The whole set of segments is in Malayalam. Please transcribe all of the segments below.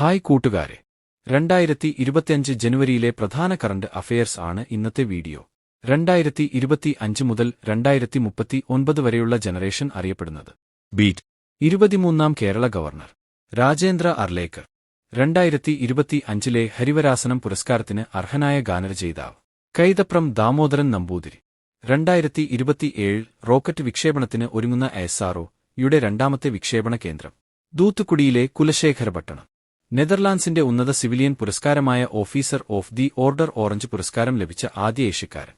ഹായ് കൂട്ടുകാരെ. രണ്ടായിരത്തി ഇരുപത്തിയഞ്ച് ജനുവരിയിലെ പ്രധാന കറണ്ട് അഫയേഴ്സ് ആണ് ഇന്നത്തെ വീഡിയോ. രണ്ടായിരത്തി ഇരുപത്തി അഞ്ച് മുതൽ രണ്ടായിരത്തി മുപ്പത്തി ഒൻപത് വരെയുള്ള ജനറേഷൻ അറിയപ്പെടുന്നത്. ബീറ്റ്. ഇരുപത്തിമൂന്നാം കേരള ഗവർണർ. രാജേന്ദ്ര അർലേക്കർ. രണ്ടായിരത്തി ഇരുപത്തി അഞ്ചിലെ ഹരിവരാസനം പുരസ്കാരത്തിന് അർഹനായ ഗാനരചയിതാവ്. കൈതപ്രം ദാമോദരൻ നമ്പൂതിരി. രണ്ടായിരത്തി ഇരുപത്തിയേഴ് റോക്കറ്റ് വിക്ഷേപണത്തിന് ഒരുങ്ങുന്ന എസ്ആർഒ യുടെ രണ്ടാമത്തെ വിക്ഷേപണ കേന്ദ്രം. ദൂത്തുക്കുടിയിലെ കുലശേഖരപട്ടണം. നെതർലാൻഡ്സിന്റെ ഉന്നത civilian പുരസ്കാരമായ Officer of the Order Orange പുരസ്കാരം ലഭിച്ച ആദ്യ ഏഷ്യക്കാരൻ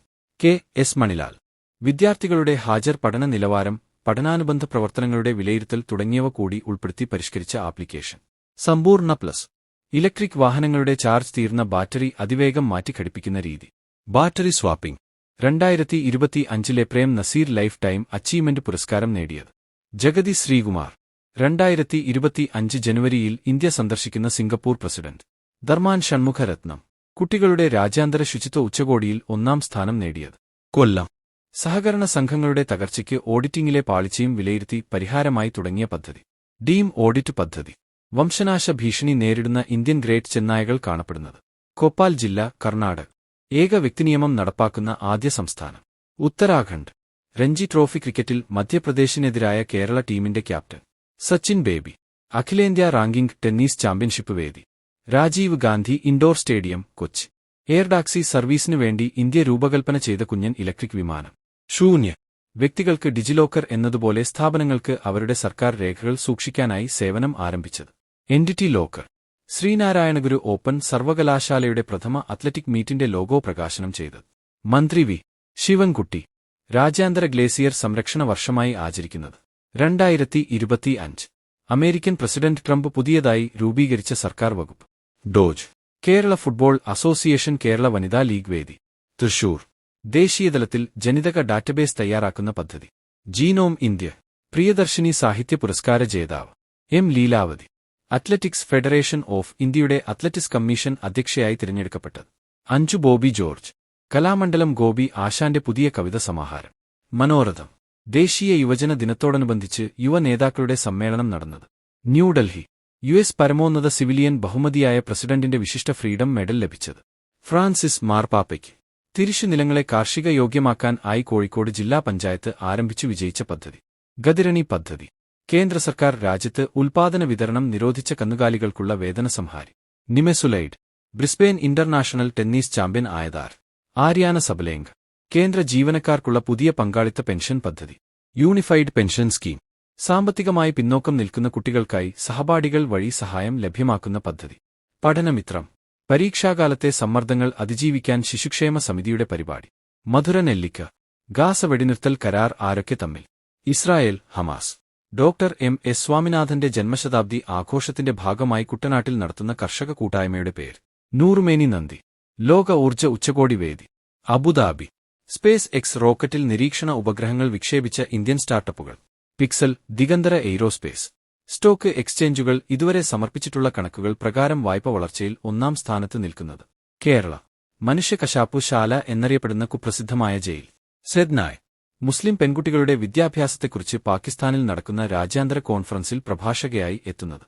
കെ എസ് മണിലാൽ. വിദ്യാർത്ഥികളുടെ ഹാജർ പഠന നിലവാരം പഠനാനുബന്ധ പ്രവർത്തനങ്ങളുടെ വിലയിരുത്തൽ തുടങ്ങിയവ കൂടി ഉൾപ്പെടുത്തി പരിഷ്കരിച്ച ആപ്ലിക്കേഷൻ. സമ്പൂർണ പ്ലസ്. ഇലക്ട്രിക് വാഹനങ്ങളുടെ ചാർജ് തീർന്ന ബാറ്ററി അതിവേഗം മാറ്റിഘടിപ്പിക്കുന്ന രീതി. Battery swapping. രണ്ടായിരത്തി ഇരുപത്തി അഞ്ചിലെ Prem Nazir lifetime achievement പുരസ്കാരം നേടിയത്. ജഗതി ശ്രീകുമാർ. രണ്ടായിരത്തി ഇരുപത്തി അഞ്ച് ജനുവരിയിൽ ഇന്ത്യ സന്ദർശിക്കുന്ന സിംഗപ്പൂർ പ്രസിഡന്റ്. ധർമാൻ ഷൺമുഖരത്നം കുട്ടികളുടെ രാജ്യാന്തര ശുചിത്വ ഉച്ചകോടിയിൽ ഒന്നാം സ്ഥാനം നേടിയത്. കൊല്ലം. സഹകരണ സംഘങ്ങളുടെ തകർച്ചയ്ക്ക് ഓഡിറ്റിംഗിലെ പാളിച്ചയും വിലയിരുത്തി പരിഹാരമായി തുടങ്ങിയ പദ്ധതി. ഡീം ഓഡിറ്റ് പദ്ധതി. വംശനാശ ഭീഷണി നേരിടുന്ന ഇന്ത്യൻ ഗ്രേറ്റ് ചെന്നായകൾ കാണപ്പെടുന്നത്. കോപ്പാൽ ജില്ല കർണാടക. ഏക വ്യക്തിനിയമം നടപ്പാക്കുന്ന ആദ്യ സംസ്ഥാനം. ഉത്തരാഖണ്ഡ്. രഞ്ജി ട്രോഫി ക്രിക്കറ്റിൽ മധ്യപ്രദേശിനെതിരായ കേരള ടീമിന്റെ ക്യാപ്റ്റൻ. സച്ചിൻ ബേബി അഖിലേന്ത്യാ റാങ്കിംഗ് ടെന്നീസ് ചാമ്പ്യൻഷിപ്പ് വേദി Rajiv Gandhi Indoor Stadium Kochi air taxi സർവീസിനു വേണ്ടി ഇന്ത്യ രൂപകൽപ്പന ചെയ്ത കുഞ്ഞൻ ഇലക്ട്രിക് വിമാനം ശൂന്യ വ്യക്തികൾക്ക് ഡിജിലോക്കർ എന്നതുപോലെ സ്ഥാപനങ്ങൾക്ക് അവരുടെ സർക്കാർ രേഖകൾ സൂക്ഷിക്കാനായി സേവനം ആരംഭിച്ചത് എൻഡിറ്റി ലോക്കർ ശ്രീനാരായണഗുരു ഓപ്പൺ സർവകലാശാലയുടെ പ്രഥമ അത്ലറ്റിക് മീറ്റിന്റെ ലോഗോ പ്രകാശനം ചെയ്തത് മന്ത്രി വി ശിവൻകുട്ടി രാജ്യാന്തര ഗ്ലേസിയർ സംരക്ഷണ വർഷമായി ആചരിക്കുന്നത് രണ്ടായിരത്തി ഇരുപത്തി അഞ്ച് അമേരിക്കൻ പ്രസിഡന്റ് ട്രംപ് പുതിയതായി രൂപീകരിച്ച സർക്കാർ വകുപ്പ്. DOGE. Kerala Football Association Kerala വനിതാ ലീഗ് വേദി. തൃശൂർ. ദേശീയതലത്തിൽ ജനിതക ഡാറ്റബേസ് തയ്യാറാക്കുന്ന പദ്ധതി. Genome India. പ്രിയദർശിനി സാഹിത്യ പുരസ്കാര ജേതാവ്. M Leelavathi. Athletics Federation of ഇന്ത്യയുടെ അത്ലറ്റിക്സ് കമ്മീഷൻ അധ്യക്ഷയായി തിരഞ്ഞെടുക്കപ്പെട്ടത്. അഞ്ചു ബോബി ജോർജ്. കലാമണ്ഡലം ഗോപി ആശാന്റെ പുതിയ കവിത സമാഹാരം. മനോരഥം. ദേശീയ യുവജന ദിനത്തോടനുബന്ധിച്ച് യുവ നേതാക്കളുടെ സമ്മേളനം നടന്നത്. ന്യൂഡൽഹി യു എസ് പരമോന്നത സിവിലിയൻ ബഹുമതിയായ പ്രസിഡന്റിന്റെ വിശിഷ്ട ഫ്രീഡം മെഡൽ ലഭിച്ചത്. ഫ്രാൻസിസ് മാർപ്പാപ്പയ്ക്ക് തിരിശുനിലങ്ങളെ കാർഷിക യോഗ്യമാക്കാൻ ആയി കോഴിക്കോട് ജില്ലാ പഞ്ചായത്ത് ആരംഭിച്ചു വിജയിച്ച പദ്ധതി. ഗതിരണി പദ്ധതി. കേന്ദ്ര സർക്കാർ രാജ്യത്ത് ഉൽപാദന വിതരണം നിരോധിച്ച കന്നുകാലികൾക്കുള്ള വേതന സംഹാരി. Nimesulide. Brisbane International Tennis champion ആയതാർ. Aryna Sabalenka. കേന്ദ്ര ജീവനക്കാർക്കുള്ള പുതിയ പങ്കാളിത്ത പെൻഷൻ പദ്ധതി. Unified Pension Scheme. സാമ്പത്തികമായി പിന്നോക്കം നിൽക്കുന്ന കുട്ടികൾക്കായി സഹപാഠികൾ വഴി സഹായം ലഭ്യമാക്കുന്ന പദ്ധതി. പഠനമിത്രം. പരീക്ഷാകാലത്തെ സമ്മർദ്ദങ്ങൾ അതിജീവിക്കാൻ ശിശുക്ഷേമ സമിതിയുടെ പരിപാടി. മധുര നെല്ലിക്ക. ഗാസ വെടിനിർത്തൽ കരാർ ആരൊക്കെ തമ്മിൽ. Israel Hamas. Doctor M S സ്വാമിനാഥന്റെ ജന്മശതാബ്ദി ആഘോഷത്തിന്റെ ഭാഗമായി കുട്ടനാട്ടിൽ നടത്തുന്ന കർഷക കൂട്ടായ്മയുടെ പേര്. നൂറുമേനി നന്ദി. ലോക ഊർജ ഉച്ചകോടി വേദി. അബുദാബി. സ്പേസ് എക്സ് റോക്കറ്റിൽ നിരീക്ഷണ ഉപഗ്രഹങ്ങൾ വിക്ഷേപിച്ച ഇന്ത്യൻ സ്റ്റാർട്ടപ്പുകൾ. Pixel Digantara aerospace. സ്റ്റോക്ക് എക്സ്ചേഞ്ചുകൾ ഇതുവരെ സമർപ്പിച്ചിട്ടുള്ള കണക്കുകൾ പ്രകാരം വായ്പ വളർച്ചയിൽ ഒന്നാം സ്ഥാനത്ത് നിൽക്കുന്നത്. കേരള. മനുഷ്യ കശാപ്പു ശാല എന്നറിയപ്പെടുന്ന കുപ്രസിദ്ധമായ ജയിൽ. സെദ്നായ് മുസ്ലിം പെൺകുട്ടികളുടെ വിദ്യാഭ്യാസത്തെക്കുറിച്ച് പാകിസ്ഥാനിൽ നടക്കുന്ന രാജ്യാന്തര കോൺഫറൻസിൽ പ്രഭാഷകയായി എത്തുന്നത്.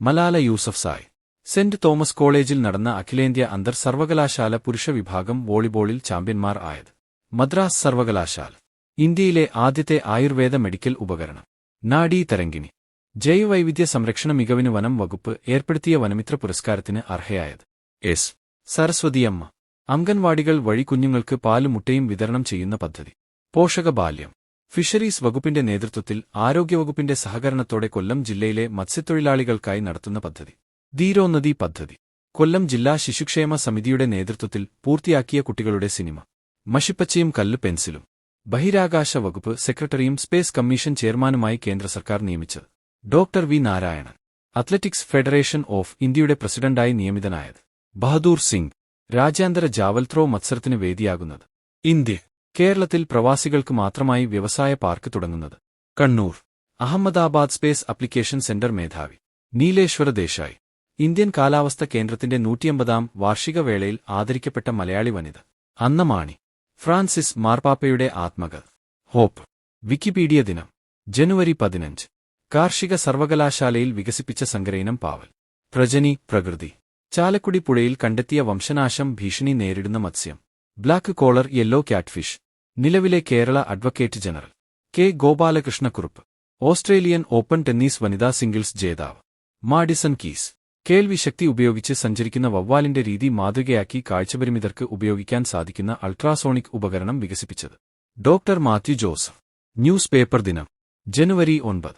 Malala Yousafzai. Saint Thomas കോളേജിൽ നടന്ന അഖിലേന്ത്യാ അന്തർ സർവകലാശാല പുരുഷ വിഭാഗം വോളിബോളിൽ ചാമ്പ്യന്മാർ ആയത്. മദ്രാസ് സർവകലാശാല. ഇന്ത്യയിലെ ആദ്യത്തെ ആയുർവേദ മെഡിക്കൽ ഉപകരണം. നാഡീ തരംഗിണി. ജൈവവൈവിധ്യ സംരക്ഷണ മികവിന് വനം വകുപ്പ് ഏർപ്പെടുത്തിയ വനമിത്ര പുരസ്കാരത്തിന് അർഹയായത്. എസ്. സരസ്വതിയമ്മ. അംഗൻവാടികൾ വഴി കുഞ്ഞുങ്ങൾക്ക് പാലും മുട്ടയും വിതരണം ചെയ്യുന്ന പദ്ധതി. പോഷക ബാല്യം. ഫിഷറീസ് വകുപ്പിന്റെ നേതൃത്വത്തിൽ ആരോഗ്യവകുപ്പിന്റെ സഹകരണത്തോടെ കൊല്ലം ജില്ലയിലെ മത്സ്യത്തൊഴിലാളികൾക്കായി നടത്തുന്ന പദ്ധതി. ധീരോന്നതി പദ്ധതി. കൊല്ലം ജില്ലാ ശിശുക്ഷേമ സമിതിയുടെ നേതൃത്വത്തിൽ പൂർത്തിയാക്കിയ കുട്ടികളുടെ സിനിമ. മഷിപ്പച്ചയും കല്ലു പെൻസിലും. ബഹിരാകാശ വകുപ്പ് സെക്രട്ടറിയും സ്പേസ് കമ്മീഷൻ ചെയർമാനുമായി കേന്ദ്ര സർക്കാർ നിയമിച്ചത്. Doctor V Narayanan Athletics Federation of ഇന്ത്യയുടെ പ്രസിഡന്റായി നിയമിതനായത്. ബഹദൂർ സിംഗ് രാജ്യാന്തര ജാവൽ ത്രോ മത്സരത്തിന് വേദിയാകുന്നത്. ഇന്ത്യ കേരളത്തിൽ പ്രവാസികൾക്ക് മാത്രമായി വ്യവസായ പാർക്ക് തുടങ്ങുന്നത്. Kannur Ahmedabad Space Application Centre മേധാവി. നീലേശ്വര ദേശായി. ഇന്ത്യൻ കാലാവസ്ഥ കേന്ദ്രത്തിന്റെ നൂറ്റിയമ്പതാം വാർഷിക വേളയിൽ ആദരിക്കപ്പെട്ട മലയാളി വനിത. അന്നമാണി ഫ്രാൻസിസ് മാർപ്പാപ്പയുടെ ആത്മക ഹോപ്പ്. വിക്കിപീഡിയ ദിനം. ജനുവരി പതിനഞ്ച്. കാർഷിക സർവകലാശാലയിൽ വികസിപ്പിച്ച സങ്കരയിനം പാവൽ. പ്രജനി പ്രകൃതി. ചാലക്കുടി പുഴയിൽ കണ്ടെത്തിയ വംശനാശം ഭീഷണി നേരിടുന്ന മത്സ്യം. Black collar yellow catfish. നിലവിലെ Kerala advocate general. K. Gopalakrishna Kurup. Australian Open tennis വനിതാ സിംഗിൾസ് ജേതാവ്. Madison Keys. കേൾവിശക്തി ഉപയോഗിച്ച് സഞ്ചരിക്കുന്ന വവ്വാലിന്റെ രീതി മാതൃകയാക്കി കാഴ്ചപരിമിതർക്ക് ഉപയോഗിക്കാൻ സാധിക്കുന്ന അൾട്രാസോണിക് ഉപകരണം വികസിപ്പിച്ചത്. Doctor Mathew Joseph. Newspaper ദിനം. ജനുവരി ഒൻപത്.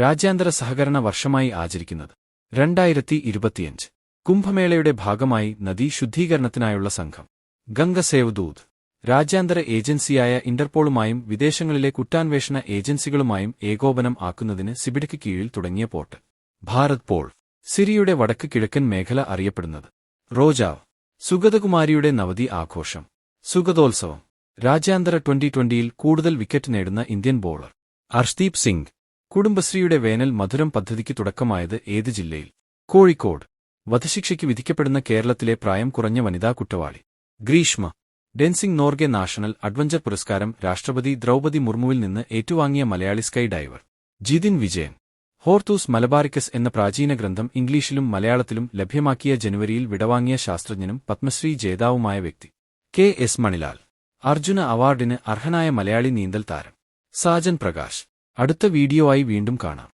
രാജ്യാന്തര സഹകരണ വർഷമായി ആചരിക്കുന്നത്. രണ്ടായിരത്തി ഇരുപത്തിയഞ്ച് കുംഭമേളയുടെ ഭാഗമായി നദീ ശുദ്ധീകരണത്തിനായുള്ള സംഘം. ഗംഗസേവ് ദൂത്. രാജ്യാന്തര ഏജൻസിയായ ഇന്റർപോളുമായും വിദേശങ്ങളിലെ കുറ്റാന്വേഷണ ഏജൻസികളുമായും ഏകോപനം ആക്കുന്നതിന് സിബിഡയ്ക്ക് കീഴിൽ തുടങ്ങിയ പോട്ട് ഭാരത് പോൾ. സിരിയുടെ വടക്ക് കിഴക്കൻ മേഖല അറിയപ്പെടുന്നത്. റോജാവ്. സുഗതകുമാരിയുടെ നവതി ആഘോഷം. സുഗതോത്സവം. രാജ്യാന്തര ട്വന്റി ട്വന്റിയിൽ കൂടുതൽ വിക്കറ്റ് നേടുന്ന ഇന്ത്യൻ ബോളർ. അർഷ്ദീപ് സിംഗ്. കുടുംബശ്രീയുടെ വേനൽ മധുരം പദ്ധതിക്ക് തുടക്കമായത് ഏത് ജില്ലയിൽ? കോഴിക്കോട്. വധശിക്ഷയ്ക്ക് വിധിക്കപ്പെടുന്ന കേരളത്തിലെ പ്രായം കുറഞ്ഞ വനിതാ കുറ്റവാളി. ഗ്രീഷ്മ. ഡെൻസിംഗ് നോർഗെ നാഷണൽ അഡ്വഞ്ചർ പുരസ്കാരം രാഷ്ട്രപതി ദ്രൗപതി മുർമുവിൽ നിന്ന് ഏറ്റുവാങ്ങിയ Malayali skydiver Jithin Vijayan. Hortus Malabaricus എന്ന പ്രാചീന ഗ്രന്ഥം ഇംഗ്ലീഷിലും മലയാളത്തിലും ലഭ്യമാക്കിയ ജനുവരിയിൽ വിടവാങ്ങിയ ശാസ്ത്രജ്ഞനും പത്മശ്രീ ജേതാവുമായ വ്യക്തി. K S Manilal. അർജുന അവാർഡിന് അർഹനായ മലയാളി നീന്തൽ താരം. സാജൻ പ്രകാശ്. അടുത്ത വീഡിയോ ആയി വീണ്ടും കാണാം.